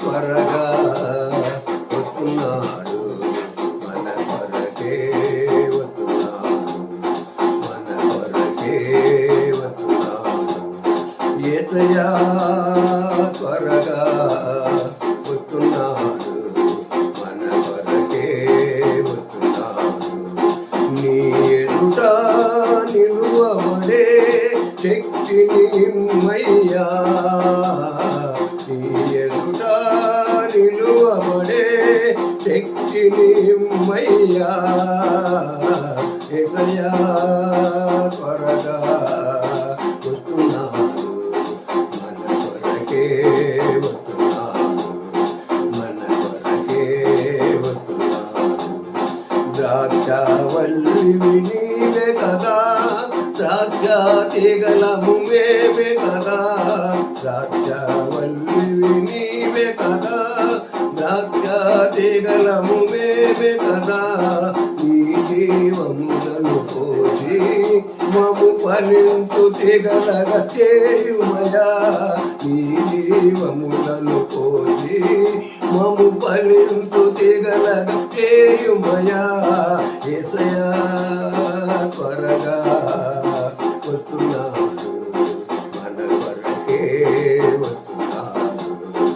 త్వరగా వస్తున్నాడు. మన కొరకే వస్తున్నాడు. మన కొరకే వస్తున్నాడు. ఏతయా త్వరగా వస్తున్నాడు. మన కొరకే వస్తున్నాడు. నీ ఎదుట నిలువబడే శక్తిని శక్తిని మయ్యా త్వరగా వస్తున్నాడు మన కొరకే వస్తున్నాడు మన కొరకే వస్తున్నాడు ద్రాక్షవల్లివి నీవే కదా ద్రాక్ష మేమే కదా ద్రాక్షవల్లివి నీవే కదా. మేమే కదా ఈ జీవములను పోసి మము ఫలించు దిగలగ చేయుమయా. ఈ జీవములను పోసి మము ఫలించు తీగలగ చేయుమయా. ఏసయా త్వరగా వస్తున్నాడు మన కొరకే వస్తున్నాడు.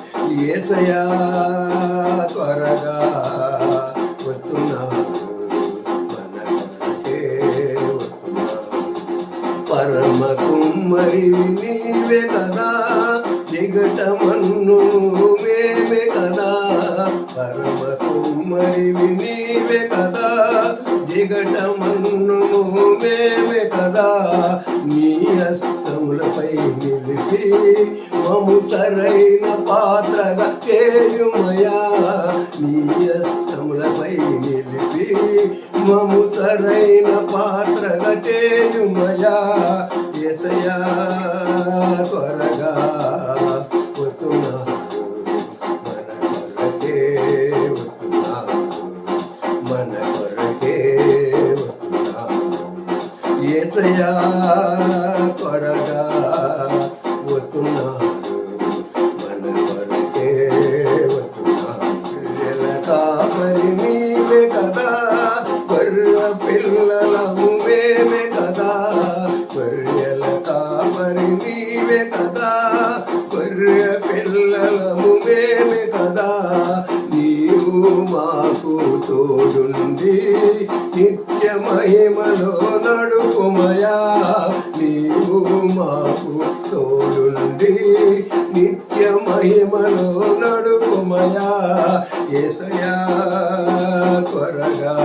ఏసయా పరమ కుమ్మరి నీవే కదా. జగటమన్ను మేమే కదా. పరమ కుమ్మరి నీవే కదా. జగటమన్ను మేమే కదా. నీ హస్తములపై నిలిపి మముతరైన పాత్రగా చేయుమయా. నీ హస్తములపై నిలిపి మము సరైన పాత్రగా చేయుమయా ఎతయా త్వరగా వస్తున్నాడు మన కొరకే వస్తున్నాడు తోడుండి నిత్య మహిమలో నడుకుమయా నీవు మాకు తోడుండి. నిత్య మహిమలో నడుకుమయా ఏసయా త్వరగా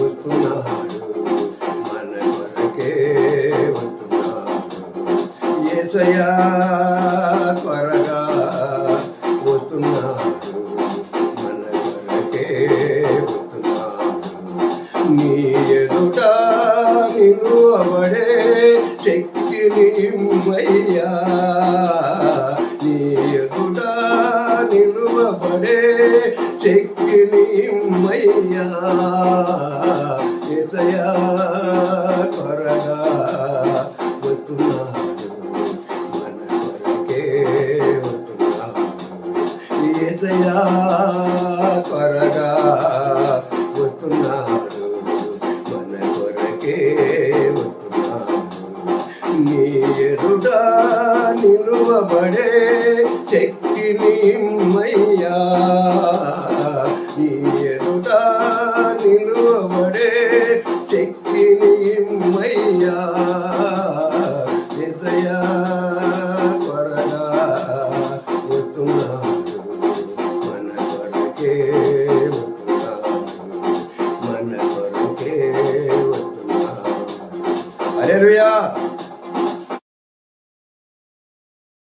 వస్తున్నాడు. మన కొరకే వస్తున్నాడు. ఏసయా నీ ఎదుట నిలువబడే శక్తిని మయ్యా నీ ఎదుట నిలువబడే శక్తిని మయ్యా ఎసయా త్వరగా వస్తున్నాడు మన కొరకే వస్తున్నాడు ఏసయా త్వరగా నీ ఎదుట నిలువబడే శక్తిని మయ్యా నీ ఎదుట నిలువబడే శక్తిని మయ్యా ఎసయా త్వరగా వస్తున్నాడు మన కొరకే వస్తున్నాడు మన కొరకే వస్తున్నాడు హల్లెలూయా